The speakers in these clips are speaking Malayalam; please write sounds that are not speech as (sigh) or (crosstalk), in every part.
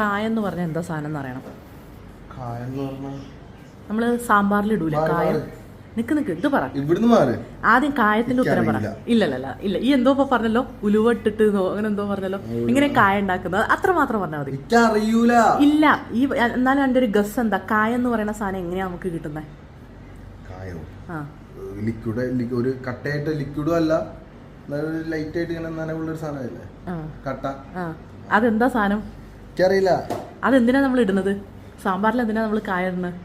കായ എന്ന് പറഞ്ഞാൽ എന്താ സാധനം എന്ന് അറിയണം. പറഞ്ഞാ? നമ്മൾ സാമ്പാറിൽ ഇടൂല കായ. നിക്ക് നിക്ക് ഇത് പറ. ആദ്യം കായത്തിന്റെ ഉത്തരം പറ. ഇല്ലല്ല ഇല്ല. ഈ എന്തോ ഇപ്പൊ പറഞ്ഞല്ലോ? ഉലുവ ഇട്ടിട്ട് അങ്ങനെ എന്തോ പറഞ്ഞല്ലോ? ഇങ്ങനെ കായ ഉണ്ടാക്കുന്നത്. അത്ര മാത്രം പറഞ്ഞാൽ മതി. അറിയൂല ഇല്ല. ഈ എന്നാലും എന്റെ ഒരു ഗസ് എന്താ? കായ എന്ന് പറയുന്ന സാധനം എങ്ങനെയാ നമുക്ക് കിട്ടുന്നത് ലിക്വിഡ് ഒരു കട്ടയായിട്ട് ലിക്വിഡും അല്ല. ലൈറ്റ് ആയിട്ട് ഇങ്ങനെ നനവുള്ള ഒരു സാധനമല്ലേ കട്ട. അതെന്താ സാധനം? എനിക്കറിയില്ല. അതെന്തിനാ നമ്മൾ ഇടുന്നത്? സാമ്പാറിൽ എന്തിനാ നമ്മൾ കായ ഇടുന്നത്?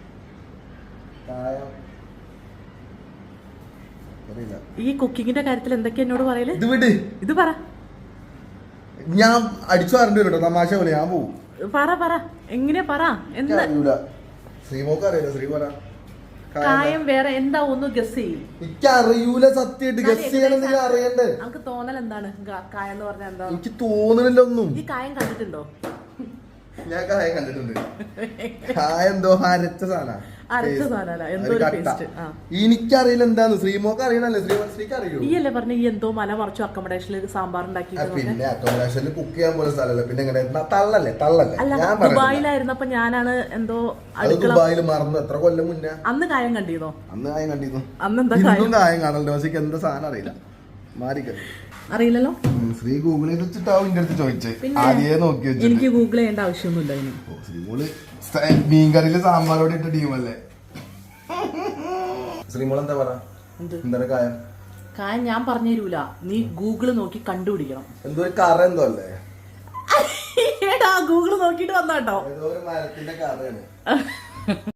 ഈ കുക്കിങ്ങിന്റെ കാര്യത്തിൽ എന്തൊക്കെയാ എന്നോട് പറയൽ? ഇത് വിട്. ഇത് പറ. ഞാൻ അടിച്ചു പറഞ്ഞിട്ട് കേട്ടോ. തമാശ പോലെ ഞാൻ പോവും. പറ പറ. എങ്ങനെയാ പറ? എന്താ? ശ്രീമോക്ക് അറിയില്ല. ശ്രീ പറ. കായം വേറെ എന്താ ഒന്ന് ഗസ് ചെയ്യും. എനിക്ക് അറിയൂല സത്യമായിട്ട് ഗസ് ചെയ്യണമെങ്കിൽ അറിയണ്ടേ? നമുക്ക് തോന്നൽ എന്താണ്? കായെന്ന് പറഞ്ഞാൽ എന്താ? എനിക്ക് തോന്നണില്ല ഒന്നും. ഈ കായം കണ്ടിട്ടുണ്ടോ? ഞാൻ കായം കണ്ടിട്ടുണ്ട്. കായം എന്തോ അരച്ച സാധന എനിക്കറിയില്ല എന്താന്ന്. ശ്രീമോക്ക് അറിയണല്ലേ? ശ്രീ ശ്രീക്ക് അറിയൂ? ഈ അല്ലേ പറഞ്ഞ ഈ എന്തോ മല മറിച്ചു അക്കോമഡേഷനിൽ സാമ്പാർ ഉണ്ടാക്കി പിന്നെ അക്കോമഡേഷനിൽ കുക്ക് ചെയ്യാൻ പോലെ സ്ഥലമല്ല. പിന്നെ എങ്ങനെ? തള്ളല്ലേ തള്ളല്ലേ. ഞാൻ ദുബായിലായിരുന്നപ്പോ ഞാനാണ് എന്തോ ദുബായിൽ മറന്നു. എത്ര കൊല്ലം മുന്നേ? അന്ന് കായം കണ്ടിരുന്നോ? അന്ന് കായം കണ്ടിരുന്നു. അന്ന് എന്താ കായം? കാണലുണ്ട്. പക്ഷേ എന്താ സാധനം അറിയില്ല. അറിയില്ലല്ലോ? ശ്രീ ഗൂഗിളെ വെച്ചിട്ടാവും എന്റെ അടുത്ത് ചോദിച്ചേ. ആദ്യമേ നോക്കി എനിക്ക് ഗൂഗിൾ ചെയ്യേണ്ട ആവശ്യമൊന്നുമില്ല ഓ, ശ്രീമോൾ സ- മീൻകറിയിൽ സാമ്പാറോടെ ഇട്ട ടീമല്ലേ? ശ്രീമോൾ എന്താ പറ? എന്ത് എന്താണ് കായം? കായം ഞാൻ പറഞ്ഞു തരൂല. നീ ഗൂഗിൾ നോക്കി കണ്ടുപിടിക്കണം. എന്തോ ഒരു കറ എന്തോ അല്ലേ? ഗൂഗിൾ നോക്കിട്ട് വന്നാട്ടോ. ഏതോ ഒരു മരത്തിന്റെ കറയാണ്. (laughs)